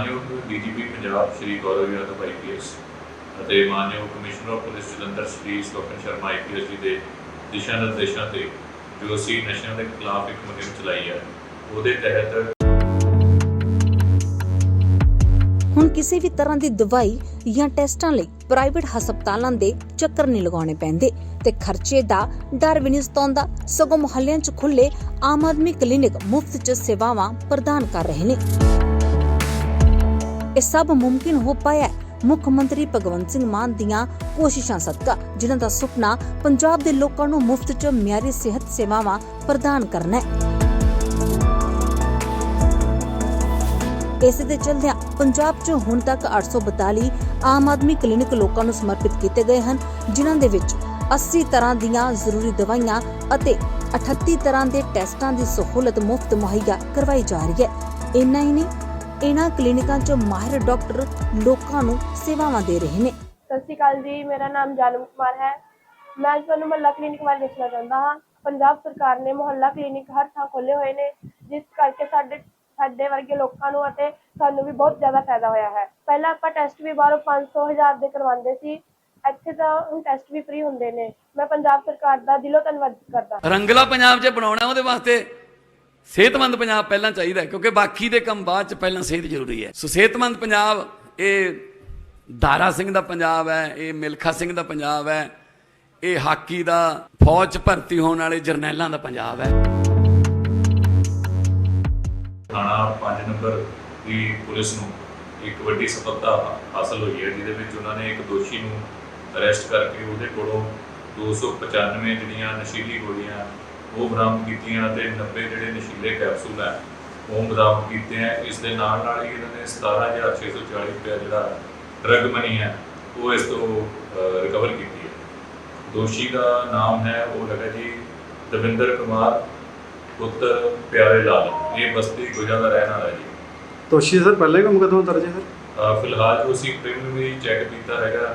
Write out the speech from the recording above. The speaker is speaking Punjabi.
ਮਾਨਯੋਗ ਡੀਜੀਪੀ ਪੰਜਾਬ ਸ਼੍ਰੀ ਗੌਰਵ ਯਾਦਵ ਆਈਪੀਐਸ ਅਤੇ ਮਾਨਯੋਗ commissioner police Jalandhar Shri Swapan Sharma IPS ji ਦੇ ਦਿਸ਼ਾ ਨਿਰਦੇਸ਼ਾਂ ਤੇ ਜੋ ਅਸੀਂ ਨਸ਼ਿਆਂ ਦੇ ਖਿਲਾਫ ਇੱਕ ਮੁਹਿੰਮ ਚਲਾਈ ਹੈ, ਉਹਦੇ ਤਹਿਤ ਹੁਣ ਕਿਸੇ ਵੀ ਤਰ੍ਹਾਂ ਦੀ ਦਵਾਈ ਜਾਂ ਟੈਸਟਾਂ ਲਈ ਪ੍ਰਾਈਵੇਟ ਹਸਪਤਾਲਾਂ ਦੇ ਚੱਕਰ ਨਹੀਂ ਲਗਾਉਣੇ ਪੈਂਦੇ ਤੇ ਖਰਚੇ ਦਾ ਡਰ ਵੀ ਨਹੀਂ ਸਤਾਉਂਦਾ। ਸਗੋਂ ਮੁਹੱਲਿਆਂ 'ਚ ਖੁੱਲੇ ਆਮ ਆਦਮੀ ਕਲੀਨਿਕ ਮੁਫਤ 'ਚ ਸੇਵਾਵਾਂ ਪ੍ਰਦਾਨ ਕਰ ਰਹੇ ਨੇ। ਇਹ ਸਭ ਮੁਮਕਿਨ ਹੋ ਪਾਇਆ ਮੁੱਖ ਮੰਤਰੀ ਭਗਵੰਤ ਸਿੰਘ ਮਾਨ ਦੀਆਂ ਕੋਸ਼ਿਸ਼ਾਂ ਸਦਕਾ, ਜਿਨ੍ਹਾਂ ਦਾ ਸੁਪਨਾ ਪੰਜਾਬ ਦੇ ਲੋਕਾਂ ਨੂੰ ਮੁਫਤ 'ਚ ਮਿਆਰੀ ਸਿਹਤ ਸੇਵਾਵਾਂ ਪ੍ਰਦਾਨ ਕਰਨਾ ਹੈ। ਇਸੇ ਦੇ ਚਲਦਿਆਂ ਪੰਜਾਬ 'ਚ ਹੁਣ ਤੱਕ 842 ਆਮ ਆਦਮੀ ਕਲੀਨਿਕ ਲੋਕਾਂ ਨੂੰ ਸਮਰਪਿਤ ਕੀਤੇ ਗਏ ਹਨ, ਜਿਨ੍ਹਾਂ ਦੇ ਵਿੱਚ 80 ਤਰ੍ਹਾਂ ਦੀਆਂ ਜ਼ਰੂਰੀ ਦਵਾਈਆਂ ਅਤੇ 38 ਤਰ੍ਹਾਂ ਦੇ ਟੈਸਟਾਂ ਦੀ ਸਹੂਲਤ ਮੁਫਤ ਮੁਹੱਈਆ ਕਰਵਾਈ ਜਾ ਰਹੀ ਹੈ। ਇੰਨਾ ਹੀ ਨਹੀਂ ਇਹਨਾਂ ਕਲੀਨਿਕਾਂ 'ਚ ਮਾਹਿਰ ਡਾਕਟਰ ਲੋਕਾਂ ਨੂੰ ਸੇਵਾਵਾਂ ਦੇ ਰਹੇ ਨੇ। ਸਤਿ ਸ਼੍ਰੀ ਅਕਾਲ ਜੀ ਮੇਰਾ ਨਾਮ ਜਾਨਮ ਕੁਮਾਰ ਹੈ। ਮੈਂ ਤੁਹਾਨੂੰ ਮੁਹੱਲਾ ਕਲੀਨਿਕ ਬਾਰੇ ਦੱਸਣਾ ਚਾਹੁੰਦਾ ਹਾਂ। ਪੰਜਾਬ ਸਰਕਾਰ ਨੇ ਮੁਹੱਲਾ ਕਲੀਨਿਕ ਹਰ ਥਾਂ ਖੋਲ੍ਹੇ ਹੋਏ ਨੇ ਜਿਸ ਕਰਕੇ ਸਾਡੇ ਸਾਡੇ ਵਰਗੇ ਲੋਕਾਂ ਨੂੰ ਅਤੇ ਸਾਨੂੰ ਵੀ ਬਹੁਤ ਜ਼ਿਆਦਾ ਫਾਇਦਾ ਹੋਇਆ ਹੈ। ਪਹਿਲਾਂ ਆਪਾਂ ਟੈਸਟ ਵੀ ਬਾਹਰੋਂ 500 ਹਜ਼ਾਰ ਦੇ ਕਰਵਾਉਂਦੇ ਸੀ। ਇੱਥੇ ਤਾਂ ਹੁਣ ਟੈਸਟ ਵੀ ਫ੍ਰੀ ਹੁੰਦੇ ਨੇ। ਮੈਂ ਪੰਜਾਬ ਸਰਕਾਰ ਦਾ ਦਿਲੋਂ ਧੰਨਵਾਦ ਕਰਦਾ ਰੰਗਲਾ ਪੰਜਾਬ ਜੇ ਬਣਾਉਣਾ ਉਹਦੇ ਵਾਸਤੇ। ਸਿਹਤਮੰਦ ਪੰਜਾਬ ਪਹਿਲਾਂ ਚਾਹੀਦਾ ਕਿਉਂਕਿ ਬਾਕੀ ਦੇ ਕੰਮ ਬਾਅਦ ਚ ਪਹਿਲਾਂ ਸਿਹਤ ਜ਼ਰੂਰੀ ਹੈ। ਸੋ ਸਿਹਤਮੰਦ ਪੰਜਾਬ, ਇਹ ਦਾਰਾ ਸਿੰਘ ਦਾ ਪੰਜਾਬ ਹੈ, ਇਹ ਮਿਲਖਾ ਸਿੰਘ ਦਾ ਪੰਜਾਬ ਹੈ, ਇਹ ਹਾਕੀ ਦਾ ਫੌਜ 'ਚ ਭਰਤੀ ਹੋਣ ਵਾਲੇ ਜਰਨੈਲਾਂ ਦਾ ਪੰਜਾਬ ਹੈ। ਥਾਣਾ 5 ਨੰਬਰ ਦੀ ਪੁਲਿਸ ਨੂੰ ਇੱਕ ਵੱਡੀ ਸਫਲਤਾ ਹਾਸਲ ਹੋਈ ਹੈ, ਜਿਹਦੇ ਵਿੱਚ ਉਹਨਾਂ ਨੇ ਇੱਕ ਦੋਸ਼ੀ ਨੂੰ ਅਰੈਸਟ ਕਰਕੇ ਉਹਦੇ ਕੋਲੋਂ 295 ਜਿਹੜੀਆਂ ਨਸ਼ੀਲੀ ਗੋਲੀਆਂ ਉਹ ਬਰਾਮਦ ਕੀਤੀਆਂ ਤੇ 90 ਜਿਹੜੇ ਨਸ਼ੀਲੇ ਕੈਪਸੂਲ ਹੈ ਉਹ ਬਰਾਮਦ ਕੀਤੇ ਆ ਇਸ ਦੇ ਨਾਲ ਨਾਲ ਹੀ ਇਹਨਾਂ ਨੇ 17640 ਰੁਪਏ ਜਿਹੜਾ ਡਰਗ ਮਨੀ ਹੈ ਉਹ ਇਸ ਤੋਂ ਰਿਕਵਰ ਕੀਤੀ ਹੈ। ਦੋਸ਼ੀ ਦਾ ਨਾਮ ਹੈ ਉਹ ਹੈਗਾ ਜੀ ਦਵਿੰਦਰ ਕੁਮਾਰ ਪੁੱਤਰ ਪਿਆਰੇ ਲਾਲ। ਇਹ ਬਸਤੀ ਗੁਜਾ ਦਾ ਰਹਿਣ ਵਾਲਾ ਜੀ। ਦੋਸ਼ੀ ਸਰ ਪਹਿਲੇ ਕੰਮ ਕਦੋਂ ਦਰਜ ਹੈ ਸਰ? ਫਿਲਹਾਲ ਜੋ ਅਸੀਂ ਪ੍ਰੀਲਿਮਿਨਰੀ ਚੈੱਕ ਕੀਤਾ ਹੈਗਾ।